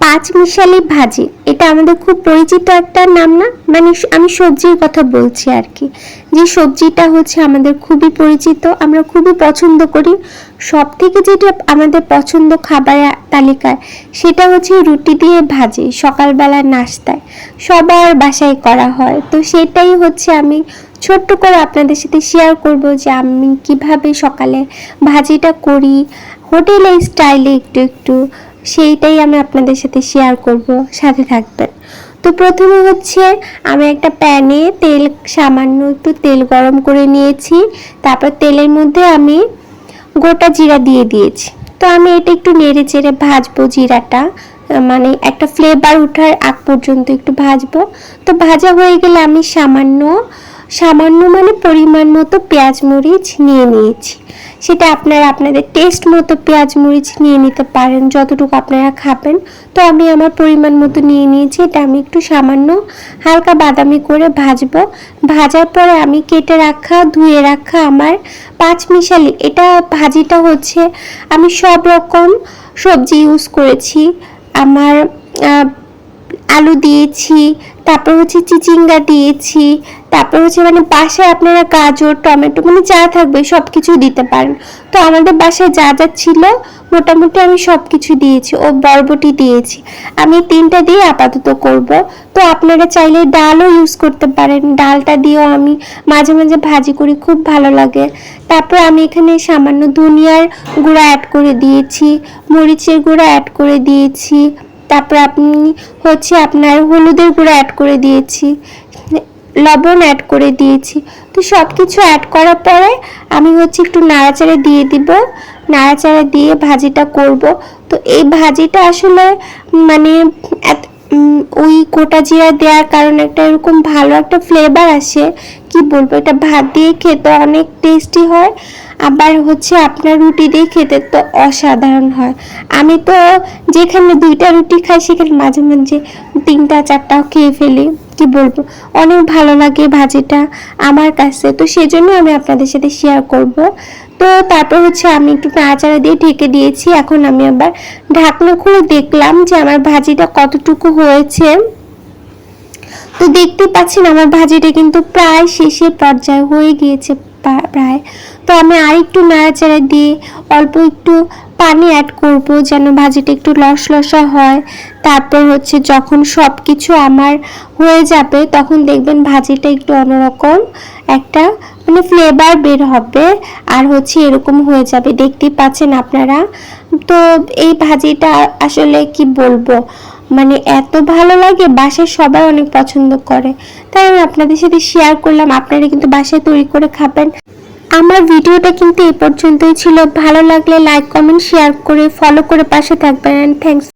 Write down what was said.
পাঁচ মিশালি ভাজি। এটা আমাদের খুব পরিচিত একটা নাম না? মানে আমি সবজির কথা বলছি আর কি। যে সবজিটা হচ্ছে আমাদের খুবই পরিচিত, আমরা খুবই পছন্দ করি। সব থেকে যেটা আমাদের পছন্দ খাবারের তালিকায়, সেটা হচ্ছে রুটি দিয়ে ভাজি, সকালবেলা নাস্তায়। সবার বাসায় করা হয়। তো সেটাই হচ্ছে আমি ছোট্ট করে আপনাদের সাথে শেয়ার করব যে আমি কীভাবে সকালে ভাজিটা করি। হোটেলের স্টাইলে একটু একটু সেইটাই আমি আপনাদের সাথে শেয়ার করব, সাথে থাকবেন। তো প্রথমে হচ্ছে আমি একটা প্যানে তেল, সামান্য একটু তেল গরম করে নিয়েছি। তারপর তেলের মধ্যে আমি গোটা জিরা দিয়ে দিয়েছি। তো আমি এটা একটু নেড়ে চেড়ে ভাজবো জিরাটা মানে একটা ফ্লেভার ওঠার আগ পর্যন্ত একটু ভাজবো। তো ভাজা হয়ে গেলে আমি সামান্য সামান্য মানে পরিমাণ মতো পেঁয়াজ মরিচ নিয়ে নিয়েছি। সেটা আপনারা আপনাদের টেস্ট মতো পেঁয়াজ মরিচ নিয়ে নিতে পারেন, যতটুকু আপনারা খাবেন। তো আমি আমার পরিমাণ মতো নিয়ে নিয়েছি, এটা আমি একটু সামান্য হালকা বাদামি করে ভাজবো। ভাজার পরে আমি কেটে রাখা, ধুয়ে রাখা আমার পাঁচ মিশালি, এটা ভাজিটা হচ্ছে আমি সব রকম সবজি ইউজ করেছি। আমার আলু দিয়েছি তারপর হচ্ছে চিচিঙ্গা দিয়েছি, তারপর হচ্ছে মানে বাসায় আপনারা গাজর, টমেটো মানে যা থাকবে সব কিছু দিতে পারেন। তো আমাদের বাসায় যা যা ছিল মোটামুটি আমি সব কিছু দিয়েছি ও বরবটি দিয়েছি। আমি তিনটা দিয়ে আপাতত করব। তো আপনারা চাইলে ডালও ইউজ করতে পারেন। ডালটা দিয়েও আমি মাঝে মাঝে ভাজি করি, খুব ভালো লাগে। তারপর আমি এখানে সামান্য ধনিয়ার গুঁড়া অ্যাড করে দিয়েছি, মরিচের গুঁড়া অ্যাড করে দিয়েছি। তারপর আপনি হচ্ছে আপনার হলুদের গুঁড়ো অ্যাড করে দিয়েছি, লবণ অ্যাড করে দিয়েছি। তো সব কিছু অ্যাড করার পরে আমি হচ্ছে একটু নাড়াচাড়া দিয়ে দিব। নাড়াচাড়া দিয়ে ভাজিটা করব। তো এই ভাজিটা আসলে মানে গোটা জিরা দেওয়ার কারণে একটা এরকম ভালো একটা ফ্লেভার আসে। কি বলব, এটা ভাত দিয়ে খেতে অনেক টেস্টি হয়, আবার হচ্ছে আপনার রুটি দিয়ে খেতে তো অসাধারণ হয়। আমি তো যেখানে দুইটা রুটি খাই, সেখানে মাঝে মাঝে তিনটা, চারটাও খেয়ে ফেলি। কি বলব, অনেক ভালো লাগে ভাজিটা আমার কাছে। তো সেজন্য আমি আপনাদের সাথে শেয়ার করব। তো তারপর হচ্ছে আমি একটু নাড়াচাড়া দিয়ে ঢেকে দিয়েছি। এখন আমি আবার ঢাকনা খুলে দেখলাম যে আমার ভাজিটা কতটুকু হয়েছে। তো দেখতে পাচ্ছেন আমার ভাজিটা কিন্তু প্রায় শেষের পর্যায়ে হয়ে গিয়েছে প্রায়। তো আমি আর একটু নাড়াচাড়া দিয়ে অল্প একটু পানি অ্যাড করব যেন ভাজিটা একটু লস লসা হয়। তারপর হচ্ছে যখন সব কিছু আমার হয়ে যাবে তখন দেখবেন ভাজিটা একটু অন্যরকম একটা মানে ফ্লেভার বের হবে আর হচ্ছে এরকম হয়ে যাবে। দেখতেই পাচ্ছেন আপনারা? তো এই ভাজিটা আসলে কি বলব? মানে এত ভালো লাগে, বাসায় সবাই অনেক পছন্দ করে। তাই আমি আপনাদের সাথে শেয়ার করলাম, আপনারা কিন্তু বাসায় তৈরি করে খাবেন। আমার ভিডিওটা কিন্তু এই পর্যন্তই ছিল। ভালো লাগলে লাইক কমেন্ট শেয়ার করে ফলো করে পাশে থাকবেন। থ্যাংকস